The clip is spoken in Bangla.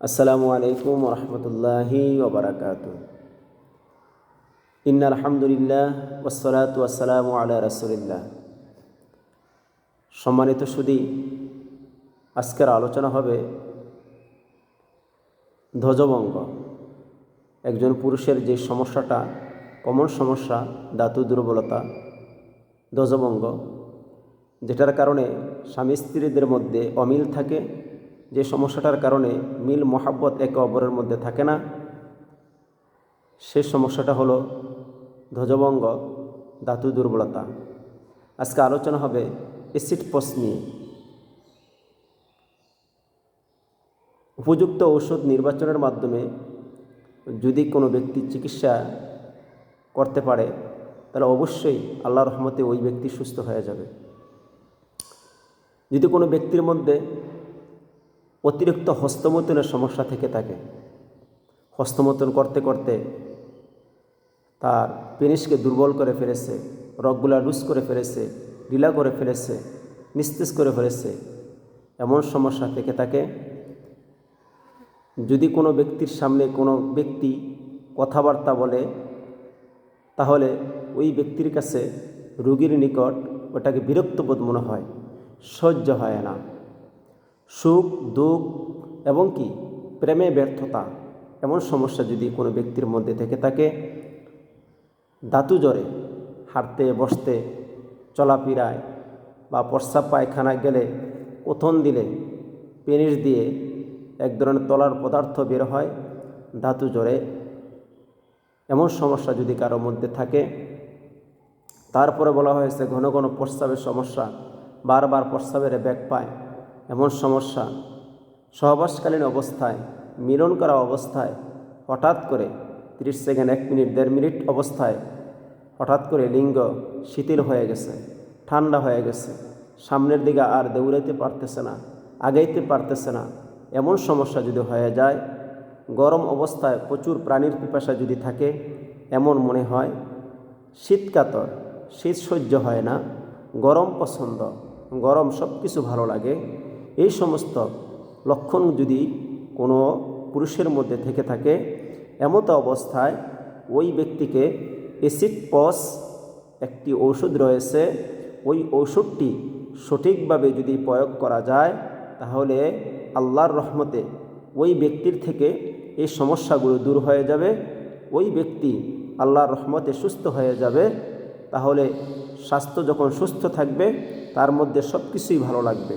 আসসালামু আলাইকুম রহমতুল্লাহি ওবরাকাত। ইন আলহামদুলিল্লাহ ওসলাত ওয়াসালামু আলা রসুলিল্লাহ। সম্মানিত সুদী, আজকের আলোচনা হবে ধ্বজভঙ্গ। একজন পুরুষের যে সমস্যাটা, কমন সমস্যা, ধাতু দুর্বলতা, ধ্বজভঙ্গ, যেটার কারণে স্বামী স্ত্রীদের মধ্যে অমিল থাকে যে সমস্যাটার কারণে মিল, মহাব্বত একে অপরের মধ্যে থাকে না। সে সমস্যাটা হলো ধ্বজভঙ্গ, ধাতু দুর্বলতা। আজকে আলোচনা হবে অ্যাসিড পস নিয়ে। উপযুক্ত ঔষধ নির্বাচনের মাধ্যমে যদি কোনো ব্যক্তি চিকিৎসা করতে পারে, তাহলে অবশ্যই আল্লাহ রহমতে ওই ব্যক্তি সুস্থ হয়ে যাবে। যদি কোনো ব্যক্তির মধ্যে অতিরিক্ত হস্তমতনের সমস্যা থেকে থাকে হস্তমতন করতে করতে তার পেনিসকে দুর্বল করে ফেলেছে, রগগুলা লুজ করে ফেলেছে, ঢিলা করে ফেলেছে, নিস্তেজ করে ফেলেছে। এমন সমস্যা থেকে থাকে যদি কোনো ব্যক্তির সামনে কোনো ব্যক্তি কথাবার্তা বলে, তাহলে ওই ব্যক্তির কাছে রোগীর নিকট ওটাকে বিরক্তবোধ মনে হয়, সহ্য হয় না। সুখ, দুঃখ এবং কি? প্রেমে ব্যর্থতা। এমন সমস্যা যদি কোনো ব্যক্তির মধ্যে থেকে থাকে, দাতু জ্বরে, হাঁটতে, বসতে, চলাফেরায় বা প্রস্রাব পায়খানায় গেলে কোথন দিলে, পেনিস দিয়ে এক ধরনের তলার পদার্থ বের হয় ধাতু জ্বরে। এমন সমস্যা যদি কারোর মধ্যে থাকে, তারপরে বলা হয়েছে ঘন ঘন প্রস্রাবের সমস্যা বারবার প্রস্রাবের ব্যাগ পায়। এমন সমস্যা। সহবাসকালীন অবস্থায়, মিলন করা অবস্থায়, হঠাৎ করে তিরিশ সেকেন্ড, এক মিনিট, দেড় মিনিট অবস্থায় হঠাৎ করে লিঙ্গ শিথিল হয়ে গেছে, ঠান্ডা হয়ে গেছে, সামনের দিকে আর দৌড়াইতে পারতেছে না, আগাইতে পারতেছে না। এমন সমস্যা যদি হয়ে যায়, গরম অবস্থায় প্রচুর প্রাণীর পিপাসা যদি থাকে, এমন মনে হয়, শীতকাতর, শীত সহ্য হয় না, গরম পছন্দ, গরম সব কিছু ভালো লাগে এই সমস্ত লক্ষণ যদি কোনো পুরুষের মধ্যে থেকে থাকে, এমতো অবস্থায় ওই ব্যক্তিকে এসিড পস একটি ঔষধ রয়েছে, ওই ঔষধটি সঠিকভাবে যদি প্রয়োগ করা যায়, তাহলে আল্লাহর রহমতে ওই ব্যক্তির থেকে এই সমস্যাগুলো দূর হয়ে যাবে, ওই ব্যক্তি আল্লাহর রহমতে সুস্থ হয়ে যাবে, তাহলে স্বাস্থ্য যখন সুস্থ থাকবে, তার মধ্যে সব কিছুই ভালো লাগবে।